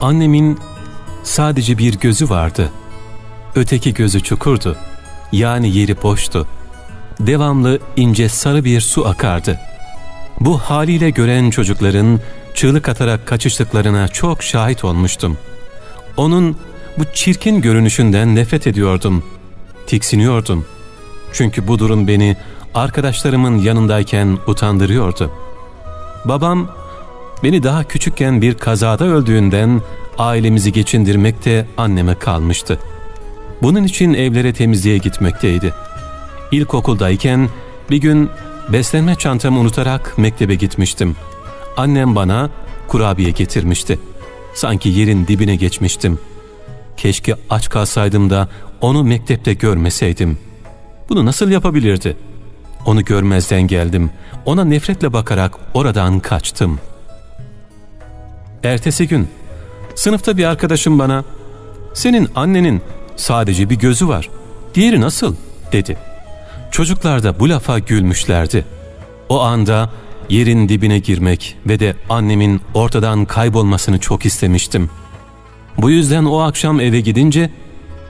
Annemin sadece bir gözü vardı. Öteki gözü çukurdu. Yani yeri boştu. Devamlı ince sarı bir su akardı. Bu haliyle gören çocukların çığlık atarak kaçıştıklarına çok şahit olmuştum. Onun bu çirkin görünüşünden nefret ediyordum. Tiksiniyordum. Çünkü bu durum beni arkadaşlarımın yanındayken utandırıyordu. Babam beni daha küçükken bir kazada öldüğünden ailemizi geçindirmekte anneme kalmıştı. Bunun için evlere temizliğe gitmekteydi. İlkokuldayken bir gün beslenme çantamı unutarak mektebe gitmiştim. Annem bana kurabiye getirmişti. Sanki yerin dibine geçmiştim. Keşke aç kalsaydım da onu mektepte görmeseydim. Bunu nasıl yapabilirdi? Onu görmezden geldim. Ona nefretle bakarak oradan kaçtım. Ertesi gün sınıfta bir arkadaşım bana ''Senin annenin sadece bir gözü var. Diğeri nasıl?'' dedi. Çocuklar da bu lafa gülmüşlerdi. O anda yerin dibine girmek ve de annemin ortadan kaybolmasını çok istemiştim. Bu yüzden o akşam eve gidince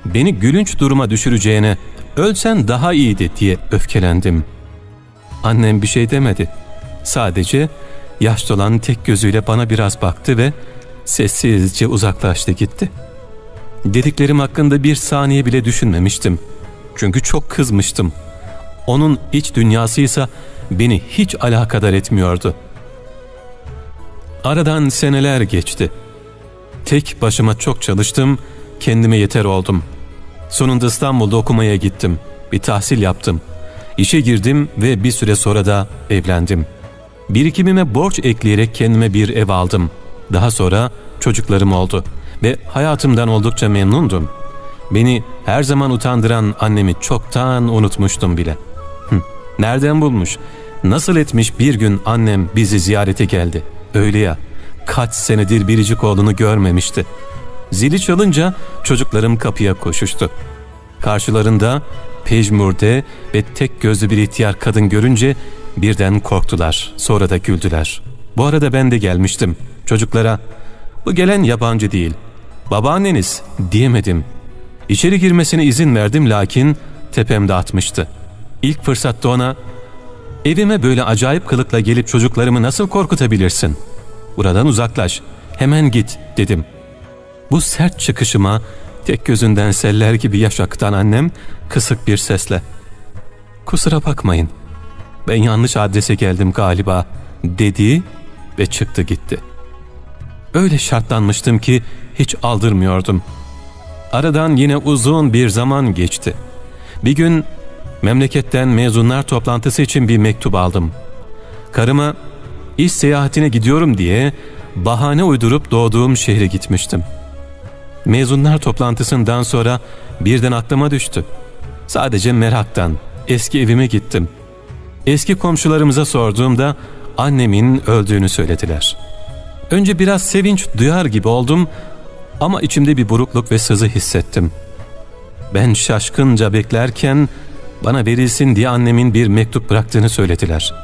beni gülünç duruma düşüreceğine ölsen daha iyiydi diye öfkelendim. Annem bir şey demedi. Sadece yaş dolan tek gözüyle bana biraz baktı ve sessizce uzaklaştı gitti. Dediklerim hakkında bir saniye bile düşünmemiştim. Çünkü çok kızmıştım. Onun iç dünyasıysa beni hiç alakadar etmiyordu. Aradan seneler geçti. Tek başıma çok çalıştım, kendime yeter oldum. Sonunda İstanbul'da okumaya gittim. Bir tahsil yaptım. İşe girdim ve bir süre sonra da evlendim. Birikimime borç ekleyerek kendime bir ev aldım. Daha sonra çocuklarım oldu ve hayatımdan oldukça memnundum. Beni her zaman utandıran annemi çoktan unutmuştum bile. Nereden bulmuş? Nasıl etmiş bir gün annem bizi ziyarete geldi. Öyle ya, kaç senedir biricik oğlunu görmemişti. Zili çalınca çocuklarım kapıya koşuştu. Karşılarında pejmurde ve tek gözlü bir ihtiyar kadın görünce birden korktular. Sonra da güldüler. Bu arada ben de gelmiştim. Çocuklara bu gelen yabancı değil. Babaanneniz diyemedim. İçeri girmesine izin verdim lakin tepemde atmıştı. İlk fırsatta ona evime böyle acayip kılıkla gelip çocuklarımı nasıl korkutabilirsin? Buradan uzaklaş. Hemen git dedim. Bu sert çıkışıma tek gözünden seller gibi yaş annem kısık bir sesle ''Kusura bakmayın, ben yanlış adrese geldim galiba.'' dedi ve çıktı gitti. Öyle şartlanmıştım ki hiç aldırmıyordum. Aradan yine uzun bir zaman geçti. Bir gün memleketten mezunlar toplantısı için bir mektup aldım. Karıma iş seyahatine gidiyorum diye bahane uydurup doğduğum şehre gitmiştim. Mezunlar toplantısından sonra birden aklıma düştü. Sadece meraktan eski evime gittim. Eski komşularımıza sorduğumda annemin öldüğünü söylediler. Önce biraz sevinç duyar gibi oldum ama içimde bir burukluk ve sızı hissettim. Ben şaşkınca beklerken bana verilsin diye annemin bir mektup bıraktığını söylediler.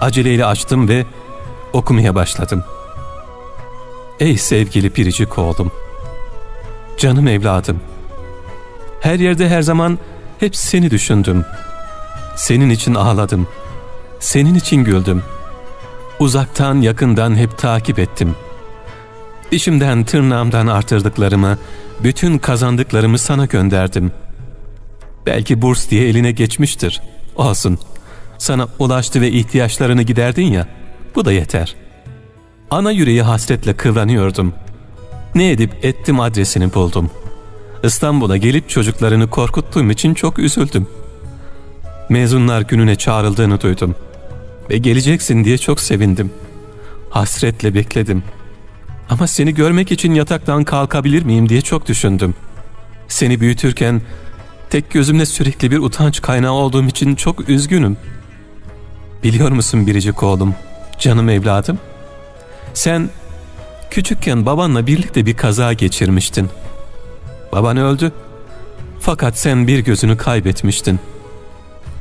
Aceleyle açtım ve okumaya başladım. Ey sevgili biricik oğlum! Canım evladım! Her yerde her zaman hep seni düşündüm. Senin için ağladım. Senin için güldüm. Uzaktan yakından hep takip ettim. Dişimden tırnağımdan artırdıklarımı, bütün kazandıklarımı sana gönderdim. Belki burs diye eline geçmiştir. Olsun. Sana ulaştı ve ihtiyaçlarını giderdin ya, bu da yeter. Ana yüreği hasretle kıvranıyordum. Ne edip ettim adresini buldum. İstanbul'a gelip çocuklarını korkuttuğum için çok üzüldüm. Mezunlar gününe çağrıldığını duydum. Ve geleceksin diye çok sevindim. Hasretle bekledim. Ama seni görmek için yataktan kalkabilir miyim diye çok düşündüm. Seni büyütürken tek gözümle sürekli bir utanç kaynağı olduğum için çok üzgünüm. Biliyor musun biricik oğlum, canım evladım? Sen küçükken babanla birlikte bir kaza geçirmiştin. Baban öldü. Fakat sen bir gözünü kaybetmiştin.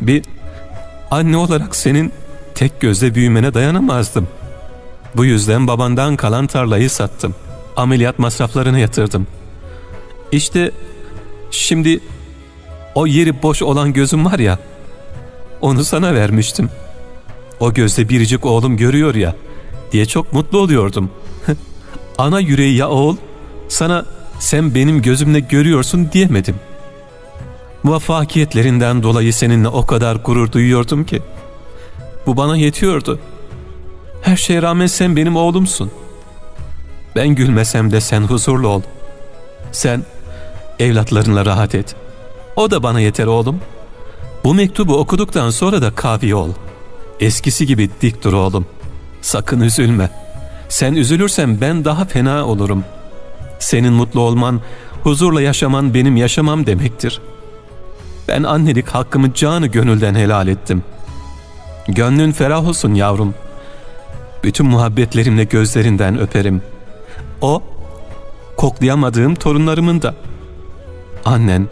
Bir anne olarak senin tek gözle büyümene dayanamazdım. Bu yüzden babandan kalan tarlayı sattım. ameliyat masraflarını yatırdım. İşte şimdi o yeri boş olan gözüm var ya, onu sana vermiştim. O gözde biricik oğlum görüyor ya diye çok mutlu oluyordum. Ana yüreği ya oğul, sana sen benim gözümle görüyorsun diyemedim. Muvaffakiyetlerinden dolayı seninle o kadar gurur duyuyordum ki. Bu bana yetiyordu. Her şeye rağmen sen benim oğlumsun. Ben gülmesem de sen huzurlu ol. Sen evlatlarınla rahat et. O da bana yeter oğlum. Bu mektubu okuduktan sonra da kavi ol. Eskisi gibi dik dur oğlum. Sakın üzülme. Sen üzülürsen ben daha fena olurum. Senin mutlu olman, huzurla yaşaman benim yaşamam demektir. Ben annelik hakkımı canı gönülden helal ettim. Gönlün ferah olsun yavrum. Bütün muhabbetlerimle gözlerinden öperim. O, koklayamadığım torunlarımın da. Annen,